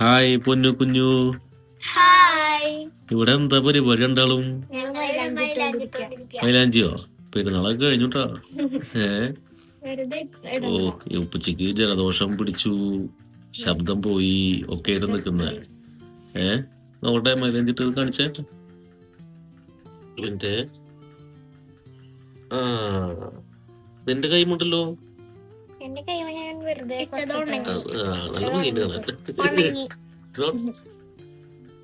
Hi പൊന്നു കുഞ്ഞു. ഇവിടെ എന്താ പരിപാടി? ഉണ്ടാളും. മൈലാഞ്ചിയോ? പെരുന്നാളൊക്കെ കഴിഞ്ഞുട്ടാ. ഏ? ഓ ഉപ്പച്ചക്ക് ജലദോഷം പിടിച്ചു. ശബ്ദം പോയി. ഒക്കെ ആയിട്ട് നിക്കുന്ന ഏ? നോട്ടെ മൈലാഞ്ചിട്ട് കാണിച്ചേ. എന്റെ ആ നിന്റെ കൈമുണ്ടല്ലോ. എന്റെ കൈ ഞാൻ വെറുതെ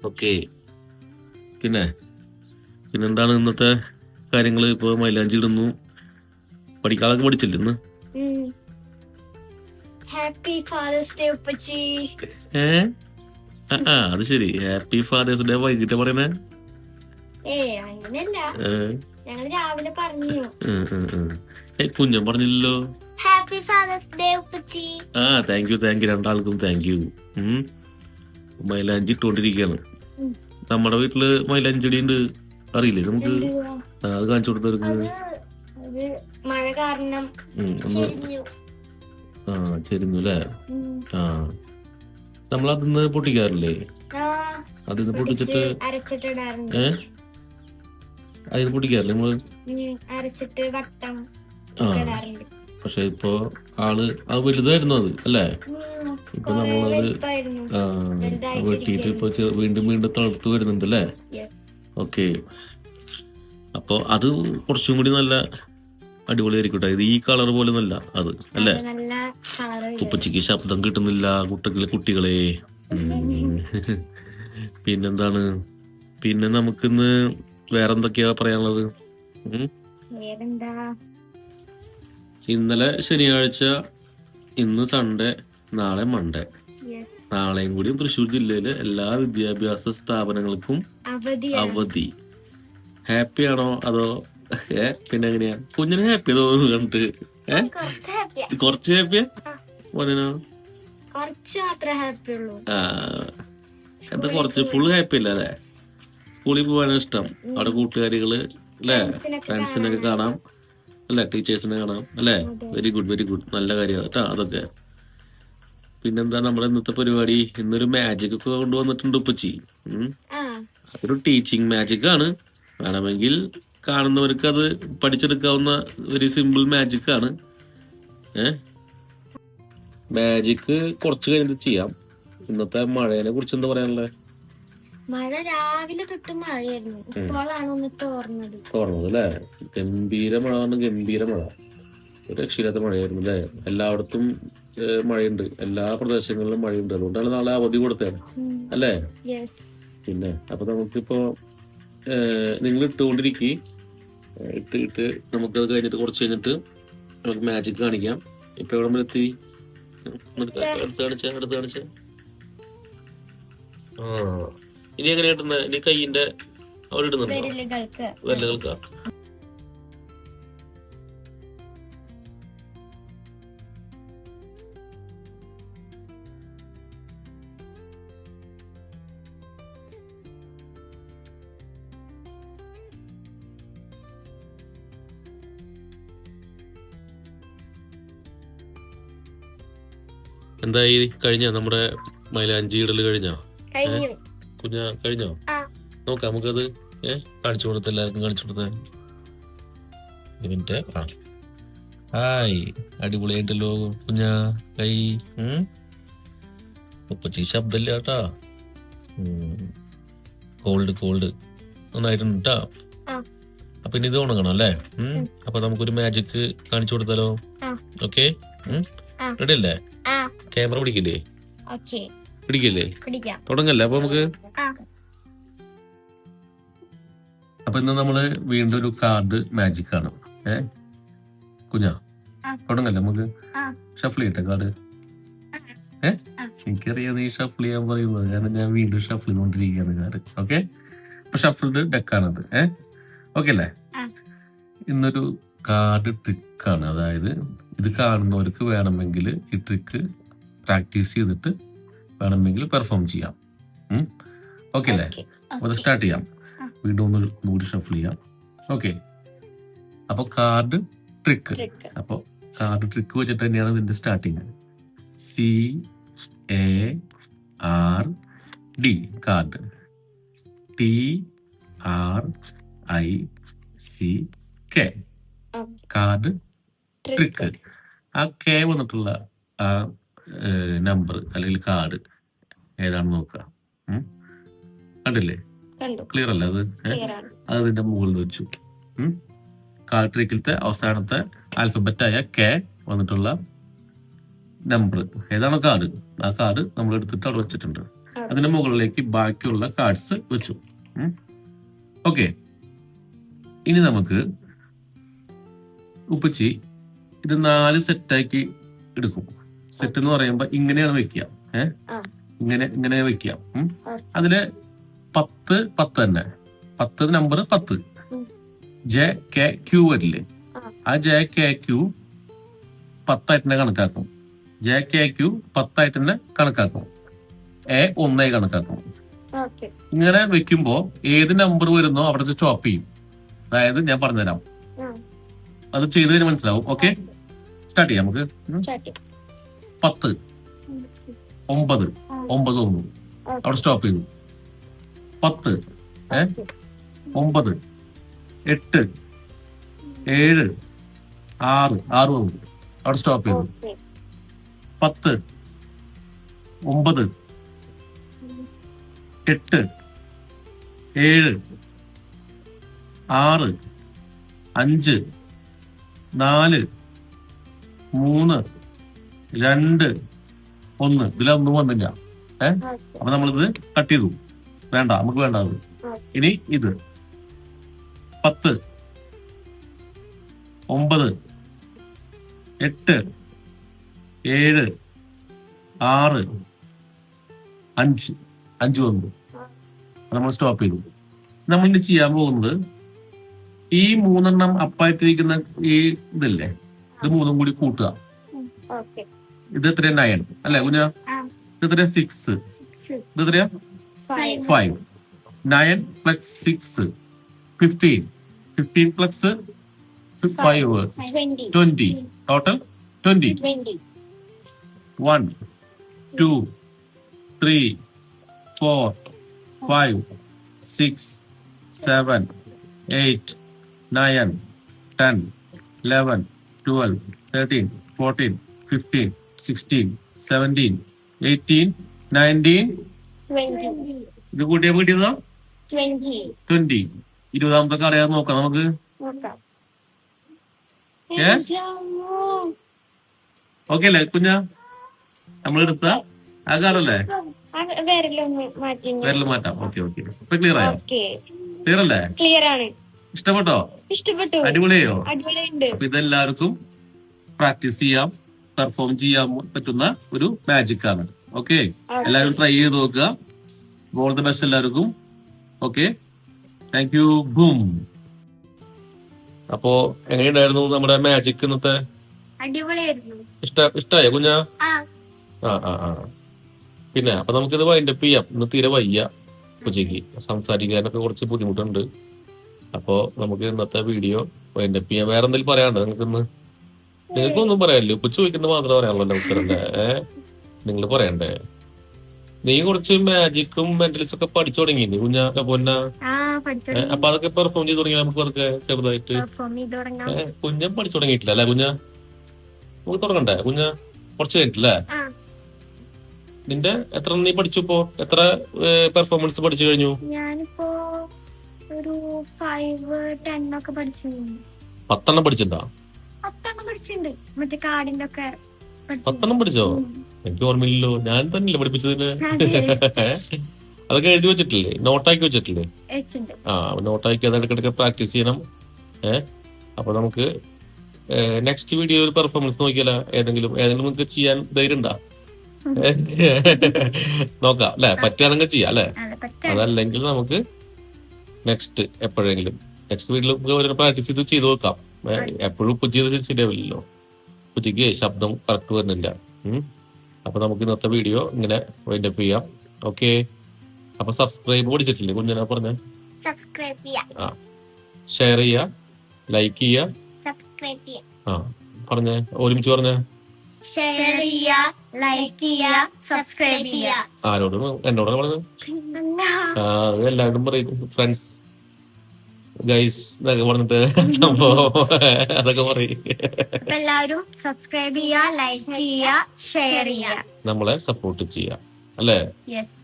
ഓക്കെ. പിന്നെ പിന്നെന്താണ് ഇന്നത്തെ കാര്യങ്ങൾ? ഇപ്പൊ മൈലാഞ്ചി ഇടുന്നു. പഠിക്കാളൊക്കെ പഠിച്ചില്ല ഇന്ന്? ഹാപ്പി ഫാദേഴ്സ് ഡേ ഉപ്പച്ചി. ഏ? ആ, അത് ശരി. ഹാപ്പി ഫാദേഴ്സ് ഡേ വൈകിട്ട് പറയണേ. ഞങ്ങൾ രാവിലെ പറഞ്ഞു. കുഞ്ഞൻ പറഞ്ഞില്ലല്ലോ. ഹാപ്പി ഫാദേഴ്സ് ഡേ ഉപ്പച്ചി. ആ താങ്ക് യു താങ്ക് യു രണ്ടാൾക്കും താങ്ക് യു. മൈലാഞ്ചി ഇട്ടുകൊണ്ടിരിക്കുകയാണ് നമ്മുടെ വീട്ടിൽ മൈലാഞ്ചി ഉണ്ട് അറിയില്ലേ നമുക്ക്? അത് കാണിച്ചു കൊടുത്തവർക്ക്. മഴ കാരണം. ആ ചെരുന്നു അല്ലേ? ആ. നമ്മൾ അതിന്ന് പൊട്ടിക്കാറില്ലേ അതിന്ന് പൊട്ടിച്ചിട്ട് ഏ? അതിന് പൊട്ടിക്കാറില്ലേ നമ്മൾ? അരച്ചിട്ട് വട്ടം ആ. പക്ഷെ ഇപ്പൊ ആൾ അത് വലുതായിരുന്നു അത് അല്ലേ? ഇപ്പൊ നമ്മളത് ആ വെട്ടിയിട്ട് ഇപ്പൊ വീണ്ടും വീണ്ടും തളർത്തു വരുന്നുണ്ട് അല്ലേ. ഓക്കെ. അപ്പൊ അത് കുറച്ചും കൂടി നല്ല അടിപൊളിയായിരിക്കും ട്ടോ. ഇത് ഈ കളർ പോലെ നല്ല അത് അല്ലേ? ഉപ്പച്ചിക്ക് ശബ്ദം കിട്ടുന്നില്ല കുട്ടികളെ. കുട്ടികളെ പിന്നെന്താണ്? പിന്നെ നമുക്കിന്ന് വേറെന്തൊക്കെയാ പറയാനുള്ളത്? ഉം? ഇന്നലെ ശനിയാഴ്ച ഇന്ന് സൺഡേ നാളെ മൺഡേ. നാളെയും കൂടി തൃശൂർ ജില്ലയിലെ എല്ലാ വിദ്യാഭ്യാസ സ്ഥാപനങ്ങൾക്കും അവധി. ഹാപ്പി ആണോ അതോ ഏ പിന്നെ എങ്ങനെയാ? കുഞ്ഞിന് ഹാപ്പി തോന്നുന്നു കണ്ടിട്ട്. ഏ? കുറച്ച് ഹാപ്പിയാ. മോനോ ആ. എന്താ കുറച്ച് ഫുൾ ഹാപ്പി അല്ല അല്ലേ? സ്കൂളിൽ പോകാനാണ് ഇഷ്ടം. അവിടെ കൂട്ടുകാരികൾ അല്ലേ? ഫ്രണ്ട്സിനൊക്കെ കാണാം. അല്ലേ? ടീച്ചേഴ്സിനെ കാണാം അല്ലേ. വെരി ഗുഡ് വെരി ഗുഡ് നല്ല കാര്യമാണ് കേട്ടോ അതൊക്കെ. പിന്നെന്താ നമ്മുടെ ഇന്നത്തെ പരിപാടി? ഇന്നൊരു മാജിക് ഒക്കെ കൊണ്ടുവന്നിട്ടുണ്ട് ഉപ്പച്ചി. ഒരു അതൊരു ടീച്ചിങ് മാജിക് ആണ്. വേണമെങ്കിൽ കാണുന്നവർക്ക് അത് പഠിച്ചെടുക്കാവുന്ന ഒരു സിമ്പിൾ മാജിക് ആണ്. ഏ? മാജിക് കുറച്ച് കഴിഞ്ഞിട്ട് ചെയ്യാം. ഇന്നത്തെ മഴേനെ കുറിച്ച് എന്താ പറയാനുള്ളത് മഴ രാവിലെ തൊട്ട് മഴയായിരുന്നു. ഇപ്പോഴാണ് ഒന്ന് തോർന്നത്. തോന്നുന്നത് അല്ലേ ഗംഭീര മഴ പറഞ്ഞ ഗംഭീര മഴ ഒരു രക്ഷയില്ലാത്ത മഴയായിരുന്നു അല്ലേ എല്ലായിടത്തും മഴയുണ്ട്. എല്ലാ പ്രദേശങ്ങളിലും മഴയുണ്ട്. അതുകൊണ്ടാണ് നാളെ അവധി കൊടുത്തത്. അല്ലേ? പിന്നെ അപ്പൊ നമുക്കിപ്പോ നിങ്ങൾ ഇട്ടുകൊണ്ടിരിക്കി. ഇട്ട് ഇട്ട് നമുക്കത് കഴിഞ്ഞിട്ട് കുറച്ച് കഴിഞ്ഞിട്ട് നമുക്ക് മാജിക് കാണിക്കാം. ഇപ്പൊ എവിടെ എത്തി? അടുത്ത് കാണിച്ച അടുത്ത് കാണിച്ച. ആ. ഇനി എങ്ങനെ കിട്ടുന്നത് ഇനി കൈയിന്റെ അവിടെ ഇടുന്നുണ്ടോ? വിരലുകൾക്ക്. എന്തായി? കഴിഞ്ഞ? നമ്മുടെ മൈലാഞ്ചി ഇടൽ കഴിഞ്ഞോ? കഴിഞ്ഞു. കുഞ്ഞ കഴിഞ്ഞോ. നോക്കാം നമുക്കത് ഏ കാണിച്ചു കൊടുത്ത എല്ലാവർക്കും കാണിച്ചു കൊടുത്ത മിനിറ്റ്. ആ. ഹായ്. അടിപൊളിയായിട്ടല്ലോ കുഞ്ഞ. കൈ. ഉപ്പച്ചി ശബ്ദമില്ല കേട്ടാ. കോൾഡ് കോൾഡ് നന്നായിട്ടുണ്ട് കേട്ടാ. അപ്പൊ ഇനി ഇത് ഉണങ്ങണം അല്ലേ. അപ്പൊ നമുക്കൊരു മാജിക് കാണിച്ചു കൊടുത്താലോ. ഓക്കെ. റെഡി അല്ലേ? ക്യാമറ പിടിക്കില്ലേ? ഓക്കെ പിടിക്കില്ലേ? പിടിക്കാം. തുടങ്ങല്ലേ അപ്പൊ നമുക്ക്? അപ്പൊ ഇന്ന് നമ്മൾ വീണ്ടും ഒരു കാർഡ് മാജിക് ആണ്. ഏ? കുഞ്ഞ. തുടങ്ങല്ലേ നമുക്ക്. ഷഫിൾ ചെയ്യട്ടെ കാർഡ് ഏ. എനിക്കറിയാം നീ ഷഫിൾ ചെയ്യാൻ പറയുന്നത്. കാരണം ഞാൻ വീണ്ടും ഷഫിൾ ചെയ്തോണ്ടിരിക്കുകയാണ് കാർഡ് ഓക്കെ അപ്പൊ ഷഫിൾഡ് ഡെക്കാണത് ഏ? ഓക്കെ അല്ലേ? ഇന്നൊരു കാർഡ് ട്രിക്കാണ് അതായത് ഇത് കാണുന്നവർക്ക് വേണമെങ്കിൽ ഈ ട്രിക്ക് പ്രാക്ടീസ് ചെയ്തിട്ട് വേണമെങ്കിൽ പെർഫോം ചെയ്യാം. ഓക്കെ അല്ലേ? അപ്പോൾ സ്റ്റാർട്ട് ചെയ്യാം. വീണ്ടും ഒന്ന് കൂടി ഷഫിൾ ചെയ്യാം. ഓക്കെ അപ്പോൾ കാർഡ് ട്രിക്ക് അപ്പോൾ അപ്പൊ കാർഡ് ട്രിക്ക് വെച്ചിട്ട് തന്നെയാണ് ഇതിന്റെ starting C A R D card T R I C K card trick ആ കെ വന്നിട്ടുള്ള ആ നമ്പർ അല്ലെങ്കിൽ കാർഡ് ഏതാണ് നോക്കുക? കണ്ടില്ലേ? കണ്ടു. ക്ലിയർ അല്ല അത്? അത് അതിന്റെ മുകളിൽ വെച്ചു. കാർഡ് ട്രിക്കിലത്തെ അവസാനത്തെ ആൽഫബറ്റായ കെ വന്നിട്ടുള്ള നമ്പർ ഏതാണ് കാർഡ് ആ കാർഡ് നമ്മൾ എടുത്തിട്ട് അവിടെ വെച്ചിട്ടുണ്ട്. അതിന്റെ മുകളിലേക്ക് ബാക്കിയുള്ള കാർഡ്സ് വെച്ചു. ഓക്കെ ഇനി നമുക്ക് ഉപ്പച്ചി ഇത് നാല് സെറ്റാക്കി എടുക്കും. സെറ്റ് എന്ന് പറയുമ്പോ ഇങ്ങനെയാണ് വെക്കുക. ഏഹ് ആ. ഇങ്ങനെ ഇങ്ങനെ വെക്കുക. അതിൽ പത്ത് പത്ത് തന്നെ. പത്ത് നമ്പർ പത്ത്. ജെ കെ ക്യു വരില്ലേ? ആ. ജെ കെ ക്യു പത്തായിട്ട് തന്നെ കണക്കാക്കും. ജെ കെ ക്യു പത്തായിട്ട് തന്നെ കണക്കാക്കും. എ ഒന്നായി കണക്കാക്കും. ഇങ്ങനെ വെക്കുമ്പോ ഏത് നമ്പർ വരുന്നോ അവിടെ സ്റ്റോപ്പ് ചെയ്യും. അതായത് ഞാൻ പറഞ്ഞുതരാം. അത് ചെയ്തു കഴിഞ്ഞാൽ മനസ്സിലാവും. ഓക്കെ. സ്റ്റാർട്ട് ചെയ്യാം നമുക്ക്. പത്ത്. ഒമ്പത്. ഒമ്പത് ഒന്ന്. അവിടെ സ്റ്റോപ്പ് ചെയ്തു. പത്ത്. ഏ? ഒമ്പത്. എട്ട്. ഏഴ്. ആറ്. ആറ് ഒന്ന് അവിടെ സ്റ്റോപ്പ് ചെയ്തു. പത്ത്. ഒമ്പത്. എട്ട്. ഏഴ്. ആറ്. അഞ്ച്. നാല്. മൂന്ന്. രണ്ട്. ഒന്ന്. ഇതിലൊന്നും വന്നില്ല. ഏഹ് അപ്പൊ നമ്മളിത് കട്ട് ചെയ്തു. വേണ്ട. നമുക്ക് വേണ്ട അത്. ഇനി ഇത്. പത്ത്. ഒമ്പത്. എട്ട്. ഏഴ്. ആറ്. അഞ്ച്. അഞ്ച് വന്നു. നമ്മൾ സ്റ്റോപ്പ് ചെയ്തു. നമ്മൾ ഇനി ചെയ്യാൻ പോകുന്നത് ഈ മൂന്നെണ്ണം അപ്പായിട്ടിരിക്കുന്ന ഈ ഇതല്ലേ? ഇത് മൂന്നും കൂടി കൂട്ടുക. ഇത് എത്രയാ? നയൻ അല്ലെ കുഞ്ഞ. ഇത് എത്രയാ? സിക്സ് ഇത് എത്രയാ? Five nine plus six fifteen fifteen plus five twenty total twenty twenty one two three four five six seven eight nine ten eleven twelve thirteen fourteen fifteen sixteen seventeen eighteen nineteen twenty ഇത് കൂട്ടിയാ കിട്ടിയതോ? Twenty ഇരുപതാമത്തെ കളയാൻ നോക്കാം നമുക്ക്. Okay അല്ലേ കുഞ്ഞ? നമ്മൾ എടുത്ത ആ കാറല്ലേ വേറെല്ലാം മാറ്റി ഓക്കെ ഓക്കെ ഇപ്പൊ ക്ലിയർ ആയോ? ക്ലിയർ അല്ലേ? ക്ലിയർ ആണ്. ഇഷ്ടപ്പെട്ടോ? ഇഷ്ടപ്പെട്ടു. അടിപൊളിയോ? അടിപൊളിയുണ്ട്. അപ്പൊ ഇതെല്ലാവർക്കും പ്രാക്ടീസ് ചെയ്യാം. പെർഫോം ചെയ്യാൻ പറ്റുന്ന ഒരു മാജിക് ആണ്. ഓക്കെ എല്ലാവരും ട്രൈ ചെയ്ത് നോക്കുക. ഓൾ ദ ബെസ്റ്റ് എല്ലാവർക്കും. ഓക്കെ താങ്ക് യു ബൂം അപ്പോ എങ്ങനെയുണ്ടായിരുന്നു നമ്മുടെ മാജിക് ഇന്നത്തെ? ഇഷ്ടായ കുഞ്ഞ ഇഷ്ടായോ കുഞ്ഞാ? ആ. ആ ആ ആ. പിന്നെ അപ്പൊ നമുക്കിത് വൈൻഡപ്പ് ചെയ്യാം. ഇന്ന് തീരെ വയ്യ ഉച്ചയ്ക്ക്. സംസാരിക്കാനൊക്കെ കുറച്ച് ബുദ്ധിമുട്ടുണ്ട്. അപ്പോ നമുക്ക് ഇന്നത്തെ വീഡിയോ വൈൻഡപ്പ് ചെയ്യാം. വേറെ എന്തെങ്കിലും പറയാനുണ്ടോ നിങ്ങൾക്ക് ഇന്ന് നിങ്ങൾക്കൊന്നും പറയാനില്ല. ഉപ്പ ചോദിക്കുന്നത് മാത്രമേ പറയാനുള്ളൂ എന്റെ ഏഹ് നിങ്ങൾ പറയണ്ടേ? നീ കുറച്ച് മാജിക്കും മെന്റലിസം ഒക്കെ പഠിച്ചു തുടങ്ങി. കുഞ്ഞാ പൊന്ന? അപ്പൊ അതൊക്കെ പെർഫോം ചെയ്ത് തുടങ്ങി നമുക്ക് വർക്ക് ചെറുതായിട്ട്? കുഞ്ഞ പഠിച്ചു തുടങ്ങിയിട്ടില്ല അല്ലെ കുഞ്ഞ? നമുക്ക് തുടങ്ങണ്ടേ കുഞ്ഞ? കുറച്ച് കഴിഞ്ഞിട്ടില്ലേ? നിന്റെ എത്ര നീ പഠിച്ചു ഇപ്പോ? എത്ര പെർഫോമൻസ് പഠിച്ചു കഴിഞ്ഞു? ഞാനിപ്പോ ഒരു ഫൈവ് ടെൻ ഒക്കെ പത്തെണ്ണം പഠിച്ചിട്ടുണ്ടോ? പത്തെണ്ണം പഠിച്ചിട്ടുണ്ട്. മറ്റേ കാർഡിന്റെ ഒക്കെ. പത്തെണ്ണം പഠിച്ചോ? എനിക്ക് ഓർമ്മയില്ലല്ലോ. ഞാൻ തന്നെയല്ലേ പഠിപ്പിച്ചതിന്. അതെ. അതൊക്കെ എഴുതി വെച്ചിട്ടില്ലേ? നോട്ടാക്കി വെച്ചിട്ടില്ലേ? ആ നോട്ടാക്കി അത് ഇടയ്ക്കിടയ്ക്ക് പ്രാക്ടീസ് ചെയ്യണം. ഏഹ് അപ്പൊ നമുക്ക് നെക്സ്റ്റ് വീഡിയോ ഒരു പെർഫോമൻസ് നോക്കിയാലോ? ഏതെങ്കിലും ഏതെങ്കിലും നമുക്ക് ചെയ്യാൻ ധൈര്യം ഉണ്ടാ? നോക്കാം അല്ലെ? പറ്റുകയാണെങ്കിൽ ചെയ്യാം അല്ലെ? അതെ അതല്ലെങ്കിൽ നമുക്ക് നെക്സ്റ്റ് എപ്പോഴെങ്കിലും നെക്സ്റ്റ് വീട്ടിൽ പ്രാക്ടീസ് ചെയ്ത് ചെയ്ത് നോക്കാം. എപ്പോഴും ഉപ്പ് സിനിമയല്ലോ ശരിയാവില്ലല്ലോ ഉച്ചയ്ക്ക് ശബ്ദം കറക്റ്റ് വരുന്നില്ല. അപ്പൊ നമുക്ക് ഇന്നത്തെ വീഡിയോ ഇങ്ങനെ വൈൻഡപ്പ് ചെയ്യാം. ഓക്കെ അപ്പൊ സബ്സ്ക്രൈബ് പഠിച്ചിട്ടില്ലേ കുഞ്ഞന പറഞ്ഞ? സബ്സ്ക്രൈബ് ചെയ്യാ. ഷെയർ ചെയ്യാ. ലൈക്ക് ചെയ്യാ. സബ്സ്ക്രൈബ് ചെയ്യാ. ആ. പറഞ്ഞേ. ഒരുമിച്ച് പറഞ്ഞേ. ഷെയർ ചെയ്യാ ലൈക്ക് ചെയ്യാ സബ്സ്ക്രൈബ് ചെയ്യാ. ആരോടും എന്നോടാണ് പറഞ്ഞത് ആ, എല്ലാവരും പറയും. ഫ്രണ്ട്സ് ഗൈസ് എന്നൊക്കെ പറഞ്ഞിട്ട് സംഭവം അതൊക്കെ പറയും. എല്ലാവരും സബ്സ്ക്രൈബ് ചെയ്യുക ലൈക്ക് ചെയ്യുക ഷെയർ ചെയ്യുക. നമ്മളെ സപ്പോർട്ട് ചെയ്യുക. അല്ലേ?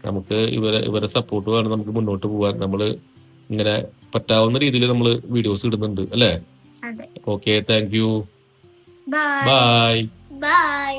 നമുക്ക് ഇവരെ ഇവരെ സപ്പോർട്ട് വേണം നമുക്ക് മുന്നോട്ട് പോകാൻ നമ്മൾ ഇങ്ങനെ പറ്റാവുന്ന രീതിയിൽ നമ്മൾ വീഡിയോസ് ഇടുന്നുണ്ട്. അല്ലേ? Okay thank you bye bye